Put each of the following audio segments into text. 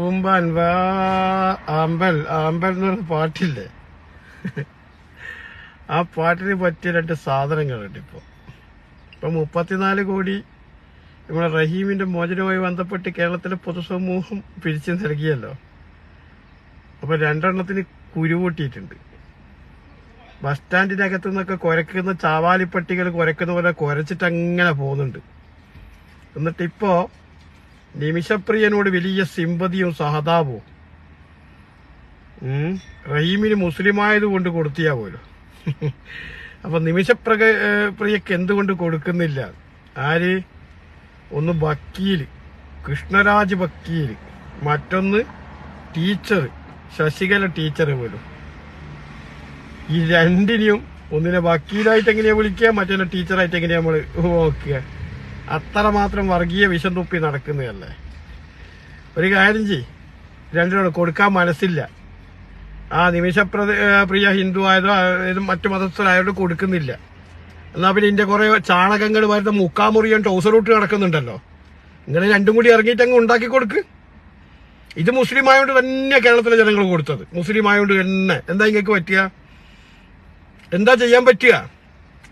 ഉമ്പാൻ വാ ആമ്പൽ ആമ്പൽ എന്ന് പറഞ്ഞ പാട്ടില്ലേ? ആ പാട്ടിന് പറ്റിയ രണ്ട് സാധനങ്ങളുണ്ട് ഇപ്പോൾ ഇപ്പൊ മുപ്പത്തിനാല് കോടി നമ്മുടെ റഹീമിന്റെ മോചനവുമായി ബന്ധപ്പെട്ട് കേരളത്തിലെ പൊതുസമൂഹം പിരിച്ചു നൽകിയല്ലോ. അപ്പൊ രണ്ടെണ്ണത്തിന് കുരുപൊട്ടിയിട്ടുണ്ട് ബസ് സ്റ്റാൻഡിന്റെ അകത്തു നിന്നൊക്കെ കുരക്കുന്ന ചാവാലിപ്പട്ടികൾ കുരക്കുന്ന പോലെ കുരച്ചിട്ട് അങ്ങനെ പോകുന്നുണ്ട്. എന്നിട്ട് ഇപ്പോ നിമിഷപ്രിയനോട് വലിയ സിമ്പതിയും സഹതാപവും. റഹീമിന് മുസ്ലിമായത് കൊണ്ട് കൊടുത്തിയാ പോലും അപ്പൊ നിമിഷപ്രക പ്രിയക്ക് എന്തുകൊണ്ട് കൊടുക്കുന്നില്ല? ആര്? ഒന്ന് വക്കീൽ കൃഷ്ണരാജ് വക്കീൽ മറ്റൊന്ന് ടീച്ചർ ശശികല ടീച്ചർ പോലും. ഈ രണ്ടിനെയും ഒന്നിനെ വക്കീലായിട്ട് എങ്ങനെയാ വിളിക്കുക മറ്റൊന്നെ ടീച്ചറായിട്ട് എങ്ങനെയാ നമ്മൾ നോക്കുക? അത്രമാത്രം വർഗീയ വിഷം തുപ്പി നടക്കുന്നതല്ലേ? ഒരു കാര്യം ചെയ് രണ്ടിനോട് കൊടുക്കാൻ മനസ്സില്ല. ആ നിമിഷപ്രത പ്രിയ ഹിന്ദു ആയതോ മറ്റു മതസ്ഥരായതോ കൊടുക്കുന്നില്ല. എന്നാ പിന്നെ ഇതിന്റെ കുറെ ചാണകങ്ങൾ വരുന്ന മുക്കാമുറിയും ടൗസർ ഇട്ട് നടക്കുന്നുണ്ടല്ലോ. നിങ്ങൾ രണ്ടും കൂടി ഇറങ്ങിയിട്ട് അങ്ങ് ഉണ്ടാക്കി കൊടുക്ക്. ഇത് മുസ്ലിം ആയതുകൊണ്ട് തന്നെ കേരളത്തിലെ ജനങ്ങൾ കൊടുത്തത്. മുസ്ലിം ആയതുകൊണ്ട് തന്നെ. എന്താ ഇങ്ങക്ക് പറ്റിയ? എന്താ ചെയ്യാൻ പറ്റുക?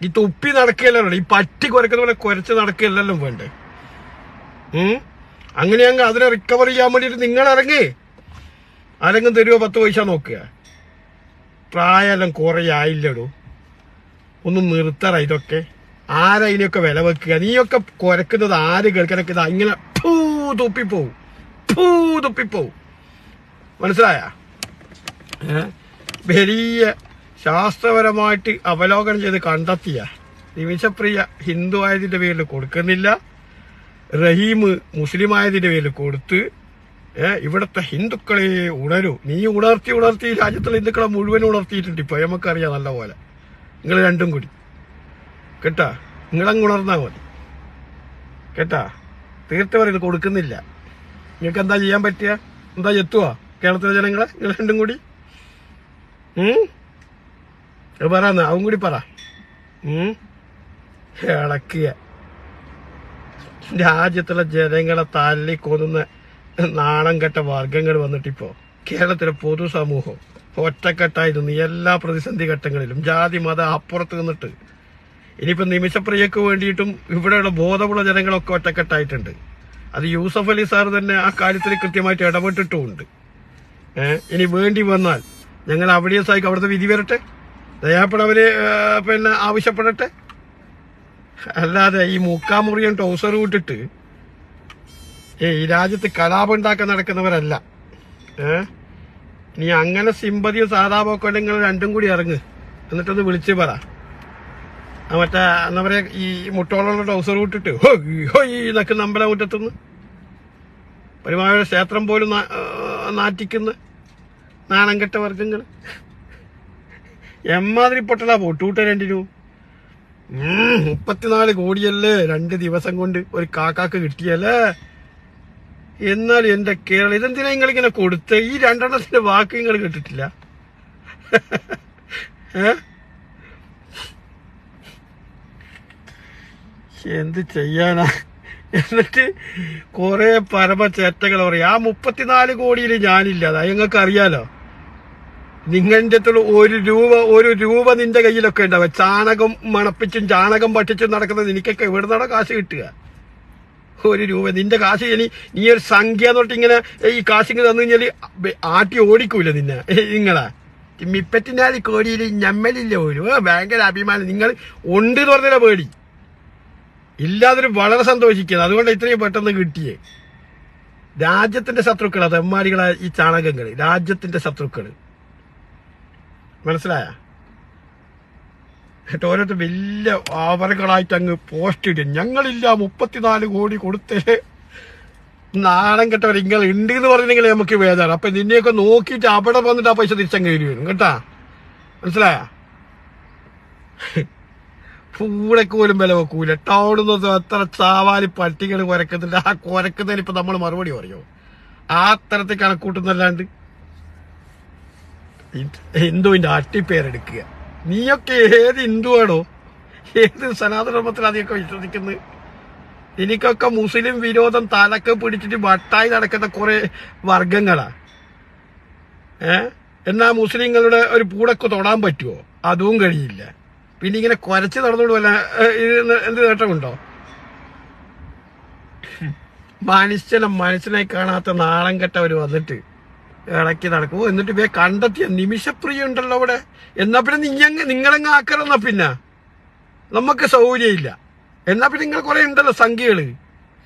ഈ തുപ്പി നടക്കുകയല്ലോ ഈ പട്ടി കുരക്കുന്ന പോലെ കുരച്ച് നടക്കുകയല്ലല്ലോ വേണ്ടേ? ഉം? അങ്ങനെയാങ്കിൽ അതിനെ റിക്കവർ ചെയ്യാൻ വേണ്ടിയിട്ട് നിങ്ങൾ ഇറങ്ങി. ആരെങ്കിലും തരുമോ പത്ത് പൈസ നോക്കുക. പ്രായമെല്ലാം കുറെ ആയില്ലടോ? ഒന്ന് നിർത്തറ ഇതൊക്കെ. ആരാ ഇതിനൊക്കെ വില വെക്കുക? നീയൊക്കെ കുരക്കുന്നത് ആര് കേൾക്കാനൊക്കെ ഇതാ? ഇങ്ങനെ പൂ തുപ്പിപ്പോവും പൂ തുപ്പിപ്പോവും മനസ്സിലായ? വലിയ ശാസ്ത്രപരമായിട്ട് അവലോകനം ചെയ്ത് കണ്ടെത്തിയ നിമിഷപ്രിയ ഹിന്ദു ആയതിന്റെ പേരിൽ കൊടുക്കുന്നില്ല. റഹീം മുസ്ലിം ആയതിന്റെ പേരിൽ കൊടുത്ത് ഇവിടുത്തെ ഹിന്ദുക്കളെ ഉണരൂ. നീ ഉണർത്തി ഉണർത്തി രാജ്യത്തുള്ള ഹിന്ദുക്കളെ മുഴുവൻ ഉണർത്തിയിട്ടുണ്ട്. ഇപ്പൊ നമുക്കറിയാം നല്ല പോലെ നിങ്ങൾ രണ്ടും കൂടി. കേട്ടാ? നിങ്ങളങ്ങ് ഉണർന്നാ മതി. കേട്ടാ? തീർച്ചയായും കൊടുക്കുന്നില്ല. നിങ്ങൾക്ക് എന്താ ചെയ്യാൻ പറ്റിയ? എന്താ എത്തുവാ? കേരളത്തിലെ ജനങ്ങളെ നിങ്ങൾ രണ്ടും കൂടി? ഉം അവൻ കൂടി പറ. ഇളക്കുക രാജ്യത്തുള്ള ജനങ്ങളെ തല്ലി കൊന്നുന്ന നാണം കെട്ട വർഗങ്ങൾ വന്നിട്ടിപ്പോ. കേരളത്തിലെ പൊതുസമൂഹം ഒറ്റക്കെട്ടായി നിന്ന് എല്ലാ പ്രതിസന്ധി ഘട്ടങ്ങളിലും ജാതി മത അപ്പുറത്ത് നിന്നിട്ട്. ഇനിയിപ്പോ നിമിഷപ്രിയക്ക് വേണ്ടിയിട്ടും ഇവിടെയുള്ള ബോധമുള്ള ജനങ്ങളൊക്കെ ഒറ്റക്കെട്ടായിട്ടുണ്ട്. അത് യൂസഫ് അലി സാർ തന്നെ ആ കാര്യത്തിൽ കൃത്യമായിട്ട് ഇടപെട്ടിട്ടുമുണ്ട്. ഇനി വേണ്ടി വന്നാൽ ഞങ്ങൾ അവിടെ സഹായിക്കും. അവിടുത്തെ വിധി വരട്ടെ? ദയാപ്പെടവര് പിന്നെ ആവശ്യപ്പെടട്ടെ? അല്ലാതെ ഈ മുക്കാമുറിയും ടൗസർ വിട്ടിട്ട് ഏ ഈ രാജ്യത്ത് കലാപം ഉണ്ടാക്കാൻ നടക്കുന്നവരല്ല. ഏ? നീ അങ്ങനെ സിമ്പതിയും സാധാപൊക്കെ ഉണ്ടെങ്കിൽ രണ്ടും കൂടി ഇറങ്ങ്. എന്നിട്ടൊന്ന് വിളിച്ച് പറ. മറ്റേ എന്താ പറയാ ഈ മുട്ടോളുള്ള ടൗസർ വിട്ടിട്ട് ഹോ ഈ, ഹോ ഈ നക്കുന്ന അമ്പല മുറ്റത്തുനിന്ന്. പരമാവധി ക്ഷേത്രം പോലും നാറ്റിക്കുന്ന നാണം കെട്ട വർഗങ്ങൾ എമ്മാതിരി പൊട്ടലാ പൊട്ടൂട്ട രണ്ടിനു. മുപ്പത്തിനാല് കോടിയല്ലേ രണ്ട് ദിവസം കൊണ്ട് ഒരു കാക്കാക്ക് കിട്ടിയല്ലേ? എന്നാൽ എന്റെ കേരളം ഇതെന്തിനാ നിങ്ങൾ ഇങ്ങനെ കൊടുത്ത? ഈ രണ്ടെണ്ണത്തിന്റെ വാക്ക് നിങ്ങൾ കേട്ടിട്ടില്ല. എന്ത് ചെയ്യാനാ? എന്നിട്ട് കുറെ പരമചേറ്റകൾ പറയും ആ മുപ്പത്തിനാല് കോടിയിൽ ഞാനില്ല. അതാ നിങ്ങൾക്ക് അറിയാലോ നിങ്ങളുടെ അടുത്തുള്ള ഒരു രൂപ ഒരു രൂപ നിന്റെ കയ്യിലൊക്കെ ഉണ്ടാവുക ചാണകം മണപ്പിച്ചും ചാണകം പഠിച്ചും നടക്കുന്നത് നിനക്കൊക്കെ എവിടുന്നാണോ കാശ് കിട്ടുക? ഒരു രൂപ. നിന്റെ കാശ് ഇനി നീ ഒരു സംഖ്യ തൊട്ട് ഇങ്ങനെ ഈ കാശ് ഇങ്ങനെ തന്നു കഴിഞ്ഞാൽ ആട്ടി ഓടിക്കൂല നിന്നെ. നിങ്ങളാ. മിപ്പറ്റിനാല് കോടിയിൽ ഞമ്മലില്ല ഒരു. ഭയങ്കര അഭിമാനം. നിങ്ങൾ ഉണ്ട് എന്ന് പറഞ്ഞ പേടി. ഇല്ലാതൊരു വളരെ സന്തോഷിക്കുന്നത് അതുകൊണ്ട് ഇത്രയും പെട്ടെന്ന് കിട്ടിയേ. രാജ്യത്തിന്റെ ശത്രുക്കൾ അത് ഈ ചാണകങ്ങൾ രാജ്യത്തിന്റെ ശത്രുക്കൾ. മനസ്സിലായ? ഓരോരുത്തർ വലിയ അവറുകളായിട്ട് അങ്ങ് പോസ്റ്റ് ഇടും. ഞങ്ങളില്ല മുപ്പത്തിനാല് കോടി കൊടുത്തേ. നാണം കെട്ടവർ ഇങ്ങനെ ഉണ്ട് എന്ന് പറഞ്ഞെങ്കിൽ നമുക്ക് വേദന. അപ്പൊ നിന്നെയൊക്കെ നോക്കിയിട്ട് അവിടെ വന്നിട്ട് ആ പൈസ തിരിച്ചങ്ങ് വരും കേട്ടാ? മനസ്സിലായ? പൂടക്ക് പോലും വില വെക്കൂല. ടൗണിൽ എത്ര ചാവാലി പട്ടികൾ കുരക്കുന്നുണ്ട്. ആ കുരക്കുന്നതിന് ഇപ്പൊ നമ്മൾ മറുപടി പറയോ? ആ തരത്തിൽ കണക്കൂട്ടുന്നല്ലാണ്ട് ഹിന്ദുവിന്റെ അട്ടിപ്പേരെടുക്കുക നീയൊക്കെ ഏത് ഹിന്ദുവാണോ? ഏത് സനാതനധർമ്മത്തിൽ അതിയൊക്കെ വിശ്വസിക്കുന്നത്? എനിക്കൊക്കെ മുസ്ലിം വിരോധം തലക്ക് പിടിച്ചിട്ട് വട്ടായി നടക്കുന്ന കുറെ വർഗങ്ങളാ. ഏ? എന്നാ മുസ്ലിങ്ങളുടെ ഒരു പൂടൊക്കെ തൊടാൻ പറ്റുമോ അതും കഴിയില്ല. പിന്നെ ഇങ്ങനെ കുരച്ച് നടന്നോണ്ട് വല്ല എന്ത് നേട്ടമുണ്ടോ? മനുഷ്യനെ മനുഷ്യനെ കാണാത്ത നാളം കെട്ടവര് വന്നിട്ട് ഇടയ്ക്ക് നടക്കും. എന്നിട്ട് ഇവയെ കണ്ടെത്തിയ നിമിഷപ്രിയ ഉണ്ടല്ലോ അവിടെ. എന്നാ പിന്നെ നിങ്ങ നിങ്ങളങ്ങ് ആക്കണമെന്നാ പിന്നെ? നമുക്ക് സൗകര്യമില്ല. എന്നാ പിന്നെ നിങ്ങൾ കുറെ ഉണ്ടല്ലോ സംഖ്യകൾ.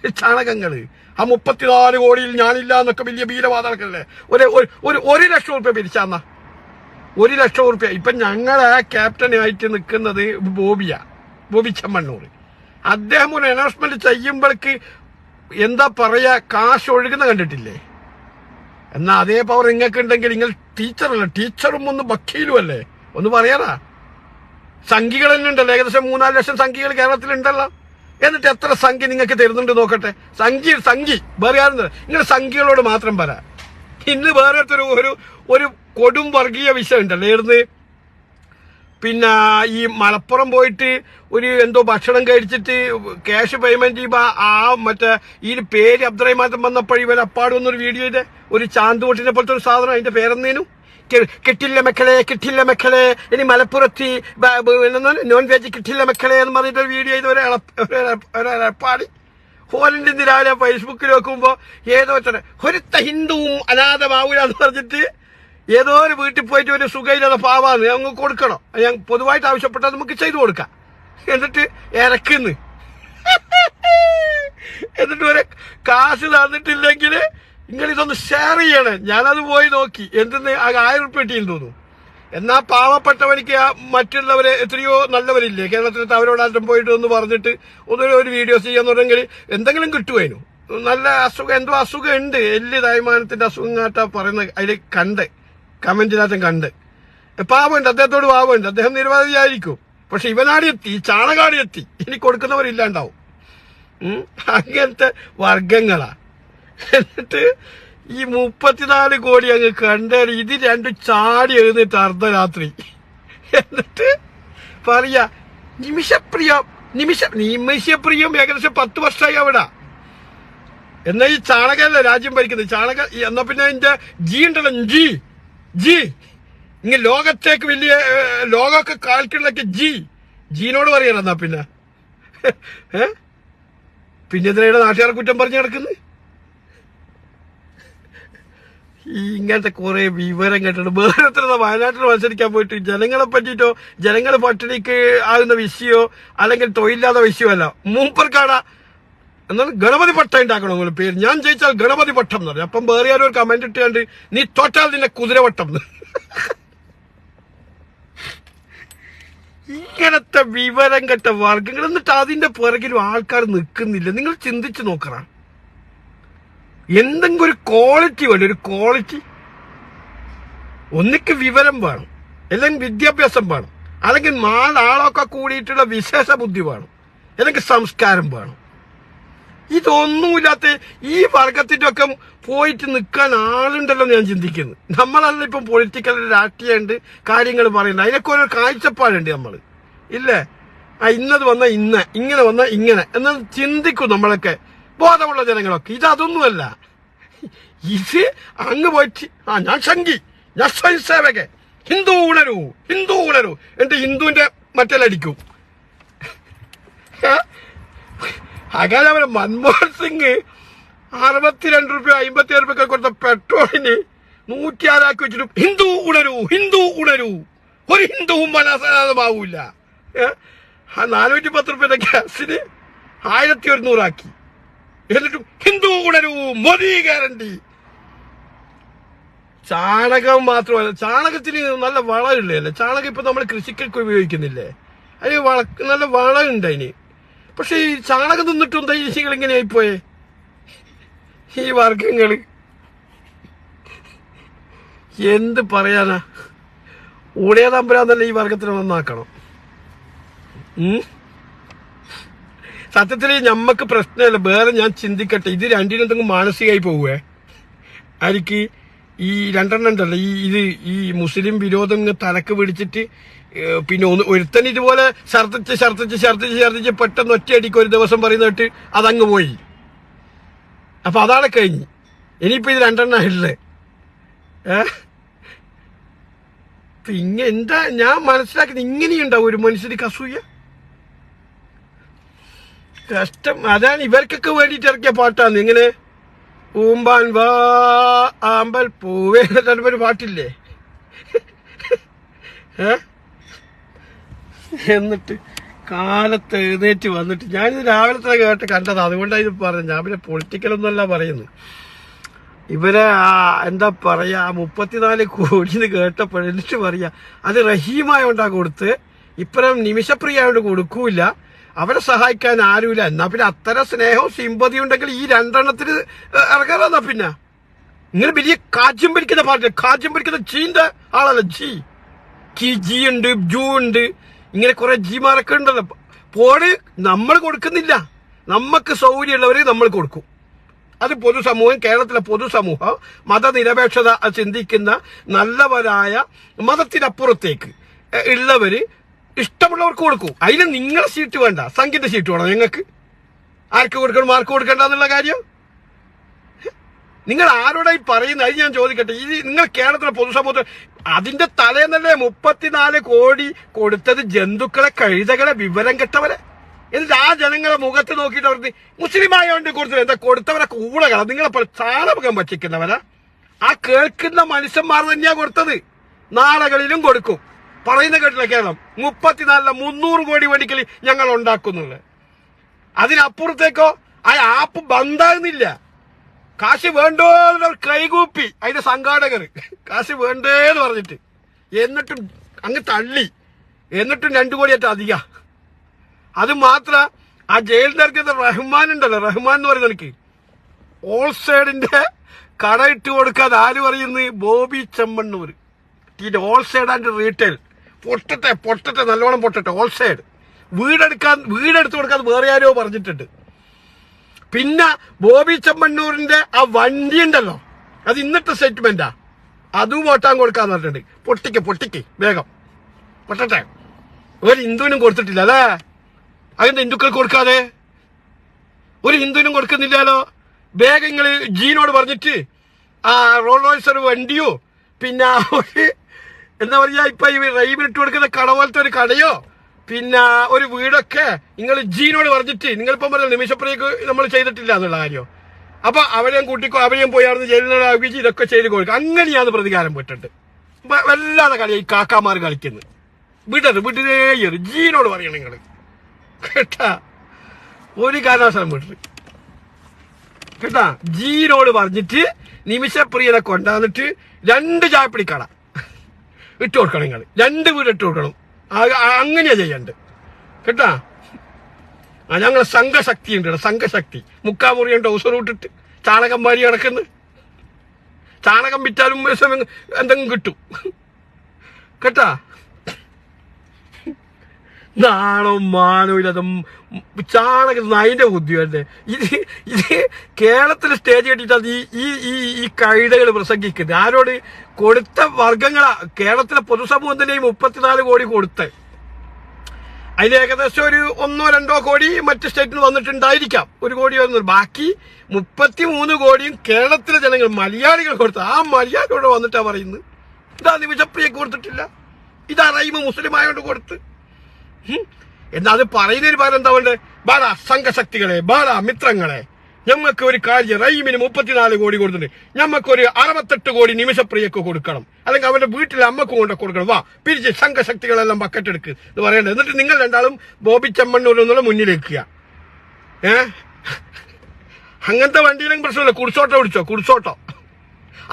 ചാണകങ്ങൾ. ആ മുപ്പത്തിനാല് കോടിയിൽ ഞാനില്ല എന്നൊക്കെ വലിയ ഭീരവാദക്കല്ലേ ഒരു- ഒരു ഒരു ലക്ഷം റുപ്യ പിരിച്ചാന്നാ ഒരു ലക്ഷം റുപ്യ ഇപ്പൊ ഞങ്ങളെ ക്യാപ്റ്റനായിട്ട് നിൽക്കുന്നത് ബോബിയ. ബോബി ചെമ്മണ്ണൂർ. അദ്ദേഹം ഒരു അനൗൺസ്മെന്റ് ചെയ്യുമ്പോഴേക്ക് എന്താ പറയാ കാശ് ഒഴുകുന്ന കണ്ടിട്ടില്ലേ? എന്നാ അതേ പവർ നിങ്ങൾക്ക് ഉണ്ടെങ്കിൽ നിങ്ങൾ ടീച്ചറല്ല ടീച്ചറും ഒന്ന് വക്കീലും അല്ലേ? ഒന്ന് പറയാറാ സംഖ്യകൾ തന്നെ ഉണ്ടല്ലോ. ഏകദേശം മൂന്നാൽ ലക്ഷം സംഖ്യകൾ കേരളത്തിലുണ്ടല്ലോ എന്നിട്ട് എത്ര സംഖ്യ നിങ്ങൾക്ക് തരുന്നുണ്ട് നോക്കട്ടെ. സംഖ്യ സംഖ്യ വേറെ ആരും നിങ്ങൾ സംഖ്യകളോട് മാത്രം പറ. ഇന്ന് വേറെ ഒരു ഒരു ഒരു കൊടും വർഗീയ വിഷയം ഉണ്ടല്ലോ. ഏർന്ന് പിന്നെ ഈ മലപ്പുറം പോയിട്ട് ഒരു എന്തോ ഭക്ഷണം കഴിച്ചിട്ട് ക്യാഷ് പേയ്മെന്റ് ചെയ്യുമ്പോ ആ മറ്റേ ഈ പേര് അബ്ദുറഹിമാൻ വന്നപ്പോൾ ഇവൻ അപ്പാട് വന്നൊരു വീഡിയോ ഇത് ഒരു ചാന്തുകൊട്ടിനെ പോലത്തെ ഒരു സാധനം അതിന്റെ പേരെന്തേനു? കെ- കിട്ടില്ല മക്കളെ കിട്ടില്ല മക്കളെ ഇനി മലപ്പുറത്ത് നോൺ വെജ് കിട്ടില്ല മക്കളെ എന്ന് പറഞ്ഞിട്ട് ഒരു വീഡിയോ ചെയ്ത് ഒരപ്പാടി ഹോലിന്റെ ഇന്ന് രാവിലെ ഫേസ്ബുക്കിൽ നോക്കുമ്പോ ഏതോ ഒരു ഹിന്ദുവും അനാഥമാവൂല എന്ന് പറഞ്ഞിട്ട് ഏതോ ഒരു വീട്ടിൽ പോയിട്ട് ഒരു സുഖയില്ലാതെ പാവാന്ന് ഞങ്ങൾ കൊടുക്കണം. ഞാൻ പൊതുവായിട്ട് ആവശ്യപ്പെട്ടാൽ നമുക്ക് ചെയ്തു കൊടുക്കാം. എന്നിട്ട് ഇറക്കുന്ന് എന്നിട്ട് ഒരു കാശ് തന്നിട്ടില്ലെങ്കിൽ നിങ്ങൾ ഇതൊന്ന് ഷെയർ ചെയ്യണേ. ഞാനത് പോയി നോക്കി. എന്തെന്ന് ആയിരം ഉറുപ്പ്യ കിട്ടിയെന്ന് തോന്നുന്നു. എന്നാ പാവപ്പെട്ടവനിക്ക് മറ്റുള്ളവരെ എത്രയോ നല്ലവരില്ലേ? കേരളത്തിലത്തെ അവരോടാറ്റം പോയിട്ട് ഒന്ന് പറഞ്ഞിട്ട് ഒന്നും ഒരു വീഡിയോ ചെയ്യാന്ന് പറഞ്ഞെങ്കിൽ എന്തെങ്കിലും കിട്ടുമായിരുന്നു നല്ല അസുഖം എന്തോ അസുഖം ഉണ്ട്. എല്ല് തൈമാനത്തിന്റെ അസുഖം കാട്ടാ പറയുന്നത്. അതിൽ കണ്ട്. കമന്റിനകത്തും കണ്ട്. പാവമുണ്ട് അദ്ദേഹത്തോട് പാവമുണ്ട്. അദ്ദേഹം നിരവധിയായിരിക്കും പക്ഷെ ഇവനാടി എത്തി ചാണകാടി എത്തി. ഇനി കൊടുക്കുന്നവരില്ലാണ്ടാവും അങ്ങനത്തെ വർഗങ്ങളാ. എന്നിട്ട് ഈ മുപ്പത്തിനാല് കോടി അങ്ങ് കണ്ട ഇത് രണ്ടും ചാടി എഴുന്നിട്ട് അർദ്ധരാത്രി. എന്നിട്ട് പറയാ നിമിഷപ്രിയ നിമിഷ നിമിഷപ്രിയം ഏകദേശം പത്ത് വർഷമായി അവിടെ. എന്നാ ഈ ചാണകല്ല രാജ്യം ഭരിക്കുന്നത്? ചാണക എന്നാ പിന്നെ എന്റെ ജി ഉണ്ടല്ലോ ജി. ജി. ഇങ്ങനെ ലോകത്തേക്ക് വലിയ ലോകമൊക്കെ കാൽക്കിടലൊക്കെ ജി. ജീനോട് പറയണം എന്നാ പിന്നെ. ഏ? പിന്നെ എന്തിനാണ് നാട്ടുകാരെ കുറ്റം പറഞ്ഞു കിടക്കുന്നത് ഈ ഇങ്ങനത്തെ കുറെ വിവരം കേട്ടിട്ട് വേറെ എത്ര വയനാട്ടിൽ മത്സരിക്കാൻ പോയിട്ട് ജനങ്ങളെ പറ്റിയിട്ടോ ജനങ്ങൾ പട്ടിണിക്ക് ആകുന്ന വിഷയോ അല്ലെങ്കിൽ തൊഴിലില്ലാത്ത വിഷയമല്ല. മൂപ്പർക്കാടാ എന്നാൽ ഗണപതി പട്ടം ഉണ്ടാക്കണം നിങ്ങൾ പേര്. ഞാൻ ജയിച്ചാൽ ഗണപതി പട്ടം എന്ന് പറഞ്ഞു അപ്പം വേറെ ആരും ഒരു കമന്റ് ഇട്ടുകൊണ്ട് നീ തോറ്റാൽ നിന്നെ കുതിരവട്ടം എന്ന്. ഇങ്ങനത്തെ വിവരം കെട്ട വർഗങ്ങൾ എന്നിട്ട് അതിന്റെ പുറകിലും ആൾക്കാർ നിൽക്കുന്നില്ല. നിങ്ങൾ ചിന്തിച്ചു നോക്കറ. എന്തെങ്കിലും ഒരു ക്വാളിറ്റി വേണ്ട? ഒരു ക്വാളിറ്റി ഒന്നിക്ക് വിവരം വേണം. അല്ലെങ്കിൽ വിദ്യാഭ്യാസം വേണം. അല്ലെങ്കിൽ നാലാളൊക്കെ കൂടിയിട്ടുള്ള വിശേഷ ബുദ്ധി വേണം. അല്ലെങ്കിൽ സംസ്കാരം വേണം. ഇതൊന്നുമില്ലാത്ത ഈ വർഗത്തിന്റെ ഒക്കെ പോയിട്ട് നിൽക്കാൻ ആളുണ്ടല്ലോ ഞാൻ ചിന്തിക്കുന്നു. നമ്മളല്ല ഇപ്പം പൊളിറ്റിക്കൽ രാഷ്ട്രീയമുണ്ട് കാര്യങ്ങൾ പറയുന്നത്. അതിനൊക്കെ ഓരോ കാഴ്ചപ്പാടുണ്ട് നമ്മൾ ഇല്ലേ? ആ ഇന്നത് വന്ന ഇന്ന ഇങ്ങനെ വന്ന ഇങ്ങനെ എന്ന് ചിന്തിക്കും നമ്മളൊക്കെ. ബോധമുള്ള ജനങ്ങളൊക്കെ. ഇത് അതൊന്നുമല്ല. ഇത് അങ്ങ് പോയിട്ട് ആ ഞാൻ ശങ്കി ഞാൻ സ്വയം സേവകൻ ഹിന്ദു ഉണരൂ ഹിന്ദു ഉണരൂ. എന്നിട്ട് ഹിന്ദുവിന്റെ മറ്റല്ലടിക്കും അങ്ങനെ മൻമോഹൻ സിംഗ് അറുപത്തിരണ്ട് റുപ്യ അമ്പത്തി റുപ്യ കൊടുത്ത പെട്രോളിന് നൂറ്റി ആറാക്കി വെച്ചിട്ട് ഹിന്ദു ഉണരൂ ഹിന്ദു ഉണരൂ. ഒരു ഹിന്ദുവും മനസ്സനാഥമാവൂല? ആ നാനൂറ്റി പത്ത് റുപ്യയുടെ ഗ്യാസിന് ആയിരത്തി ഒരുന്നൂറാക്കി എന്നിട്ടും ഹിന്ദു ഉണരൂ മോദി ഗ്യാരണ്ടി. ചാണകം മാത്രമല്ല ചാണകത്തിന് നല്ല വളമില്ലേ? അല്ലേ? ചാണകം ഇപ്പൊ നമ്മൾ കൃഷിക്കൊക്കെ ഉപയോഗിക്കുന്നില്ലേ? അതിന് വള നല്ല വളമുണ്ട് അതിന്. പക്ഷെ ഈ ചാണകം തിന്നിട്ടും തൈശികൾ ഇങ്ങനെ പോയേ ഈ വർഗങ്ങൾ എന്ത് പറയാനാ? ഊടിയ തന്നെ ഈ വർഗത്തിന് നന്നാക്കണം. ഉം? സത്യത്തിൽ ഞമ്മക്ക് പ്രശ്നമല്ല. വേറെ ഞാൻ ചിന്തിക്കട്ടെ. ഇത് രണ്ടിനെന്തെങ്കിലും മാനസികമായി പോവേ. ആയിരിക്കും ഈ രണ്ടെണ്ണം ഉണ്ടല്ലോ. ഈ ഇത് ഈ മുസ്ലിം വിരോധം തലക്ക് പിടിച്ചിട്ട് പിന്നെ ഒന്ന് ഒരുത്തൻ ഇതുപോലെ ഛർദ്ദിച്ച് ഛർദ്ദിച്ച് ഛർദ്ദിച്ച് ഛർദ്ദിച്ച് പെട്ടെന്ന് ഒറ്റയടിക്ക് ഒരു ദിവസം പറയുന്നിട്ട് അതങ്ങ് പോയി. അപ്പൊ അതാണ് കഴിഞ്ഞ്. ഇനിയിപ്പോ ഇത് രണ്ടെണ്ണ ഉള്ളത് ഏ? ഇപ്പൊ ഇങ്ങ എന്താ? ഞാൻ മനസ്സിലാക്കുന്നത് ഇങ്ങനെയുണ്ടാവും ഒരു മനുഷ്യന് കസൂയ കഷ്ടം. അതാണ് ഇവർക്കൊക്കെ വേണ്ടിയിട്ട് ഇറക്കിയ പാട്ടാണ് ഇങ്ങനെ ഊമ്പാൻ വാ ആമ്പൽ പൂവേ എന്ന് ഒരു പാട്ടില്ലേ? ഏ? എന്നിട്ട് കാലത്ത് എഴുന്നേറ്റ് വന്നിട്ട് ഞാനിത് രാവിലെ തന്നെ കേട്ട് കണ്ടത്. അതുകൊണ്ടാണ് ഇത് പറഞ്ഞത്. ഞാൻ പിന്നെ പൊളിറ്റിക്കലൊന്നുമല്ല പറയുന്നു ഇവരെ എന്താ പറയാ ആ മുപ്പത്തിനാല് കോടിന്ന് കേട്ടപ്പോൾ എന്നിട്ട് പറയാ അത് റഹീമായോണ്ടാ കൊടുത്ത്. ഇപ്പുറം നിമിഷപ്രിയായോണ്ട് കൊടുക്കൂല. അവരെ സഹായിക്കാൻ ആരുമില്ല. എന്നാ പിന്നെ അത്തരം സ്നേഹവും സിമ്പതി ഉണ്ടെങ്കിൽ ഈ രണ്ടെണ്ണത്തിന് ഇറങ്ങാറാന്നാ പിന്നെ. ഇങ്ങനെ വലിയ കാജ്യം പിടിക്കുന്ന പാർട്ടി കാജ്യം പിടിക്കുന്ന ചീന്റെ ആളല്ല ജി കി ജി ഉണ്ട് ജൂ ഉണ്ട് ഇങ്ങനെ കുറെ ജിമാരൊക്കെ ഉണ്ടല്ലോ. പോണ് നമ്മൾ കൊടുക്കുന്നില്ല. നമുക്ക് സൗകര്യമുള്ളവരെ നമ്മൾ കൊടുക്കും. അത് പൊതുസമൂഹം കേരളത്തിലെ പൊതുസമൂഹം മതനിരപേക്ഷത ചിന്തിക്കുന്ന നല്ലവരായ മതത്തിനപ്പുറത്തേക്ക് ഉള്ളവർ ഇഷ്ടമുള്ളവർക്ക് കൊടുക്കും. അതിന് നിങ്ങളെ സീറ്റ് വേണ്ട. സംഖ്യന്റെ സീറ്റ് വേണം ഞങ്ങൾക്ക്. ആർക്ക് കൊടുക്കണം ആർക്ക് കൊടുക്കണ്ട എന്നുള്ള കാര്യം? നിങ്ങൾ ആരോടായി പറയുന്നത്? അത് ഞാൻ ചോദിക്കട്ടെ. ഈ നിങ്ങൾ കേരളത്തിലെ പൊതുസമൂഹത്തിൽ അതിന്റെ തലേന്നല്ലേ മുപ്പത്തിനാല് കോടി കൊടുത്തത് ജന്തുക്കളെ കഴുതകളെ വിവരം കെട്ടവരെ? എന്നിട്ട് ആ ജനങ്ങളെ മുഖത്ത് നോക്കിയിട്ട് അവർക്ക് മുസ്ലിമായോണ്ട് കൊടുത്തത് എന്താ? കൊടുത്തവരെ കൂടകള നിങ്ങളെ ചാണമുഖം ചാണകം വച്ചിരിക്കുന്നവരാ ആ കേൾക്കുന്ന മനുഷ്യന്മാർ തന്നെയാ കൊടുത്തത്. നാളകളിലും കൊടുക്കും. പറയുന്ന കേട്ടില്ല കേരളം? മുപ്പത്തിനാലിലെ മുന്നൂറ് കോടി വേണ്ടിക്കൽ ഞങ്ങൾ ഉണ്ടാക്കുന്നുള്ളത് അതിനപ്പുറത്തേക്കോ ആ ആപ്പ് ബന്ധാകുന്നില്ല കാശ് വേണ്ടോ എന്നവർ കൈകൂപ്പി. അതിന്റെ സംഘാടകർ കാശ് വേണ്ടേന്ന് പറഞ്ഞിട്ട്. എന്നിട്ടും അങ്ങ് തള്ളി. എന്നിട്ടും രണ്ടു കോടിയായിട്ട് അധിക. അത് മാത്ര ആ ജയിലിൽ ഇറക്കിയത് റഹ്മാൻ ഉണ്ടല്ലോ. റഹ്മാൻ എന്ന് പറയുന്ന എനിക്ക് ഹോൾസൈഡിന്റെ കട ഇട്ട് കൊടുക്കാതെ ആര് പറയുന്നത് ബോബി ചെമ്മണ്ണൂർ ഇതിന്റെ ഹോൾസൈഡ് ആൻഡ് റീറ്റെയിൽ. പൊട്ടട്ടെ പൊട്ടട്ടെ നല്ലോണം പൊട്ടട്ടെ. ഹോൾസൈഡ് വീടെടുക്കാൻ വീടെടുത്ത് കൊടുക്കാതെ വേറെ ആരോ പറഞ്ഞിട്ടുണ്ട്. പിന്നെ ബോബി ചെമ്മണ്ണൂരിന്റെ ആ വണ്ടി ഉണ്ടല്ലോ. അത് ഇന്നത്തെ സ്റ്റേറ്റ്മെന്റാ അതും വോട്ടാൻ കൊടുക്കാന്ന് പറഞ്ഞിട്ടുണ്ട്. പൊട്ടിക്ക് പൊട്ടിക്ക് വേഗം. പൊട്ടട്ടെ. ഒരു ഹിന്ദുവിനും കൊടുത്തിട്ടില്ല അല്ലേ? അതിന്റെ ഹിന്ദുക്കൾ കൊടുക്കാതെ? ഒരു ഹിന്ദുവിനും കൊടുക്കുന്നില്ലല്ലോ. വേഗം നിങ്ങൾ ജീനോട് പറഞ്ഞിട്ട് ആ റോൾ റോയ്സ് ഒരു വണ്ടിയോ പിന്നെ എന്താ പറയാ ഇപ്പൊ ഈ റൈബിൽ ഇട്ട് കൊടുക്കുന്ന കട പോലത്തെ ഒരു കടയോ പിന്നെ ഒരു വീടൊക്കെ നിങ്ങൾ ജീനോട് പറഞ്ഞിട്ട് നിങ്ങളിപ്പം പറഞ്ഞ നിമിഷപ്രിയക്ക് നമ്മൾ ചെയ്തിട്ടില്ല എന്നുള്ള കാര്യം. അപ്പൊ അവരെയും കൂട്ടിക്കോ അവരെയും പോയി അവിടുന്ന് ജയിലിനോട് ആവശ്യം ഇതൊക്കെ ചെയ്ത് കൊടുക്കുക അങ്ങനെയാണ് പ്രതികാരം പോയിട്ടുണ്ട് വല്ലാതെ കളി ഈ കാക്കാമാർ കളിക്കുന്നത് വിടരുത് വിടുകേയൊരു ജീനോട് പറയണം നിങ്ങൾ കേട്ടാ? ഒരു കാരണവശാലും വിടരുത്. കേട്ടാ? ജീനോട് പറഞ്ഞിട്ട് നിമിഷപ്രിയനെ കൊണ്ടാന്നിട്ട് രണ്ട് ചായപ്പിടിക്കട ഇട്ട് കൊടുക്കണം നിങ്ങൾ രണ്ട് വീട് ഇട്ട് കൊടുക്കണം. അങ്ങനെയാ ചെയ്യണ്ട്. കേട്ടാ? ആ ഞങ്ങളെ സംഘശക്തി ഉണ്ട് സംഘശക്തി. മുക്കാമുറിയും ടൗസർ വിട്ടിട്ട് ചാണകം വാരി കിടക്കുന്നു ചാണകം വിറ്റാലും എന്തെങ്കിലും കിട്ടും. കേട്ടാ? നാണോ മാനോ ഇല്ലാതെ നൈന്റെ ബുദ്ധി ഇത് ഇത് കേരളത്തിൽ സ്റ്റേജ് കെട്ടിയിട്ടാണ് ഈ ഈ ഈ ഈ കഴുതകൾ പ്രസംഗിക്കുന്നത്. ആരോട് കൊടുത്ത വർഗങ്ങളാ കേരളത്തിലെ പൊതുസമൂഹം തന്നെ ഈ മുപ്പത്തിനാല് കോടി കൊടുത്ത്. അതിൽ ഏകദേശം ഒരു ഒന്നോ രണ്ടോ കോടി മറ്റ് സ്റ്റേറ്റിൽ വന്നിട്ടുണ്ടായിരിക്കാം. ഒരു കോടി വരുന്നത് ബാക്കി മുപ്പത്തി മൂന്ന് കോടിയും കേരളത്തിലെ ജനങ്ങൾ മലയാളികൾ കൊടുത്ത. ആ മലയാളികളോട് വന്നിട്ടാ പറയുന്നത്. ഇതാ നിമിഷപ്രിയ കൊടുത്തിട്ടില്ല. ഇതാ റൈമ മുസ്ലിം ആയോണ്ട് കൊടുത്ത്. എന്നാ അത് പറയുന്നതിന് പകരം എന്താ വേണ്ടത്? ബാല സംഘശക്തികളെ ബാല മിത്രങ്ങളെ. ഞമ്മക്ക് ഒരു കാര്യം റൈമിന് മുപ്പത്തിനാല് കോടി കൊടുത്തിട്ടുണ്ട്. ഞമ്മക്ക് ഒരു അറുപത്തെട്ട് കോടി നിമിഷപ്രിയക്ക് കൊടുക്കണം. അല്ലെങ്കിൽ അവന്റെ വീട്ടിലെ അമ്മയ്ക്ക് കൊണ്ട് കൊടുക്കണം. വാ പിരിച്ച് സംഘശക്തികളെല്ലാം ബക്കറ്റ് എടുക്ക് എന്ന് പറയണ്ടത് എന്നിട്ട് നിങ്ങൾ രണ്ടാളും ബോബി ചെമ്മണ്ണൂർ എന്നുള്ള മുന്നിലേക്കുക ഏ? അങ്ങനത്തെ വണ്ടിയിലും പ്രശ്നമില്ല. കുടിച്ചോട്ടോ പിടിച്ചോ കുടിച്ചോട്ടോ.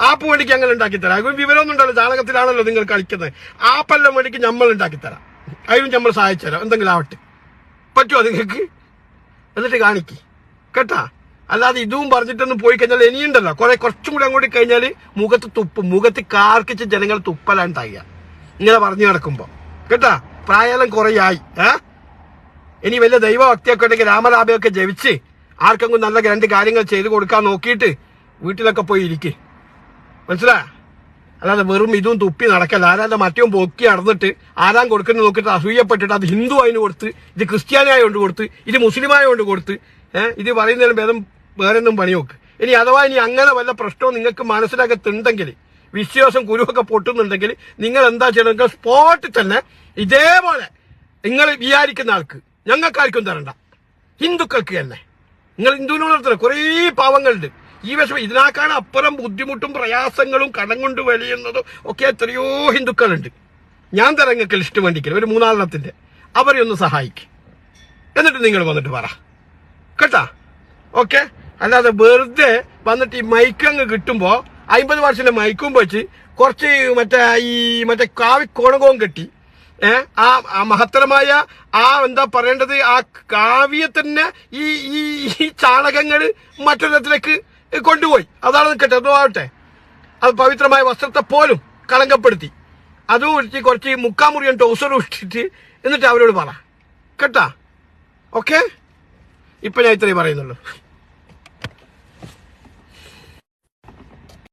ആപ്പ് വേണ്ടിക്ക് അങ്ങനെ ഉണ്ടാക്കി തരാം വിവരമൊന്നും ഉണ്ടല്ലോ ചാണകത്തിലാണല്ലോ നിങ്ങൾ കളിക്കുന്നത്. ആപ്പെല്ലാം വേണ്ടിക്ക് നമ്മൾ ഉണ്ടാക്കി തരാം അതിനും നമ്മൾ സഹായിച്ചു തരാം എന്തെങ്കിലും ആവട്ടെ. പറ്റുമോ നിങ്ങൾക്ക്? എന്നിട്ട് കാണിക്ക്. കേട്ടാ? അല്ലാതെ ഇതും പറഞ്ഞിട്ടൊന്നും പോയി കഴിഞ്ഞാൽ ഇനിയുണ്ടല്ലോ. കുറെ കുറച്ചും കൂടി അങ്ങോട്ട് കഴിഞ്ഞാൽ മുഖത്ത് തുപ്പ്. മുഖത്ത് കാർക്കിച്ച് ജനങ്ങൾ തുപ്പലാണ്ടായ ഇങ്ങനെ പറഞ്ഞു നടക്കുമ്പോൾ കേട്ടാ? പ്രായാലം കുറയായി. ഏ? ഇനി വലിയ ദൈവഭക്തിയൊക്കെ ഉണ്ടെങ്കിൽ രാമലാഭയൊക്കെ ജപിച്ച് ആർക്കെങ്കിലും നല്ല രണ്ട് കാര്യങ്ങൾ ചെയ്തു കൊടുക്കാൻ നോക്കിയിട്ട് വീട്ടിലൊക്കെ പോയി ഇരിക്കേ. മനസ്സിലാ? അല്ലാതെ വെറും ഇതും തുപ്പി നടക്കല്ല. ആരാന്റെ മറ്റവും പൊക്കി അടന്നിട്ട് ആരാൻ കൊടുക്കുന്നത് നോക്കിയിട്ട് അസൂയപ്പെട്ടിട്ട് അത് ഹിന്ദു അതിന് കൊടുത്ത് ഇത് ക്രിസ്ത്യാനിയായ കൊണ്ട് കൊടുത്ത് ഇത് മുസ്ലിമായ കൊണ്ട് കൊടുത്ത് ഇത് പറയുന്നതിന് ഭേദം വേറെന്തും പണി നോക്ക് ഇനി അഥവാ ഇനി അങ്ങനെ വല്ല പ്രശ്നവും നിങ്ങൾക്ക് മനസ്സിലാക്കത്തുണ്ടെങ്കിൽ വിശ്വാസം കുരുവൊക്കെ പൊട്ടുന്നുണ്ടെങ്കിൽ നിങ്ങൾ എന്താ ചെയ്യണമെങ്കിൽ സ്പോട്ടിൽ തന്നെ ഇതേപോലെ നിങ്ങൾ വിചാരിക്കുന്ന ആൾക്ക് ഞങ്ങൾക്കാർക്കും തരണ്ട. ഹിന്ദുക്കൾക്ക് തന്നെ. നിങ്ങൾ ഹിന്ദുവിനോട് കുറേ പാവങ്ങളുണ്ട്. ഈ വിഷമം ഇതിനേക്കാണ് അപ്പുറം ബുദ്ധിമുട്ടും പ്രയാസങ്ങളും കടം കൊണ്ട് വലിയുന്നതും ഒക്കെ എത്രയോ ഹിന്ദുക്കളുണ്ട്. ഞാൻ തരങ്ങൾക്ക് ലിസ്റ്റ് വേണ്ടിക്കില്ല ഒരു മൂന്നാലെണ്ണത്തിന്റെ. അവരെ ഒന്ന് സഹായിക്കും. എന്നിട്ട് നിങ്ങൾ വന്നിട്ട് പറ. കേട്ടാ? ഓക്കെ? അല്ലാതെ വെറുതെ വന്നിട്ട് ഈ മൈക്ക് അങ്ങ് കിട്ടുമ്പോ അമ്പത് വർഷത്തിന്റെ മൈക്കും വെച്ച് കുറച്ച് മറ്റേ ഈ മറ്റേ കാവി കോണകവും കെട്ടി ആ മഹത്തരമായ ആ എന്താ പറയേണ്ടത്? ആ കാവ്യത്തിന് തന്നെ ഈ ഈ ചാണകങ്ങൾ മറ്റൊരിടത്തിലേക്ക് കൊണ്ടുപോയി. അതാണ് നിൽക്കട്ടെ അതോ ആവട്ടെ. അത് പവിത്രമായ വസ്ത്രത്തെ പോലും കളങ്കപ്പെടുത്തി. അതും ഉരുത്തി കുറച്ച് മുക്കാമുറിയൻ ടൗസറും ഇട്ടിട്ട് എന്നിട്ട് അവരോട് പറ. കേട്ടാ? ഓക്കെ? ഇപ്പം ഞാൻ ഇത്രയും പറയുന്നുള്ളൂ.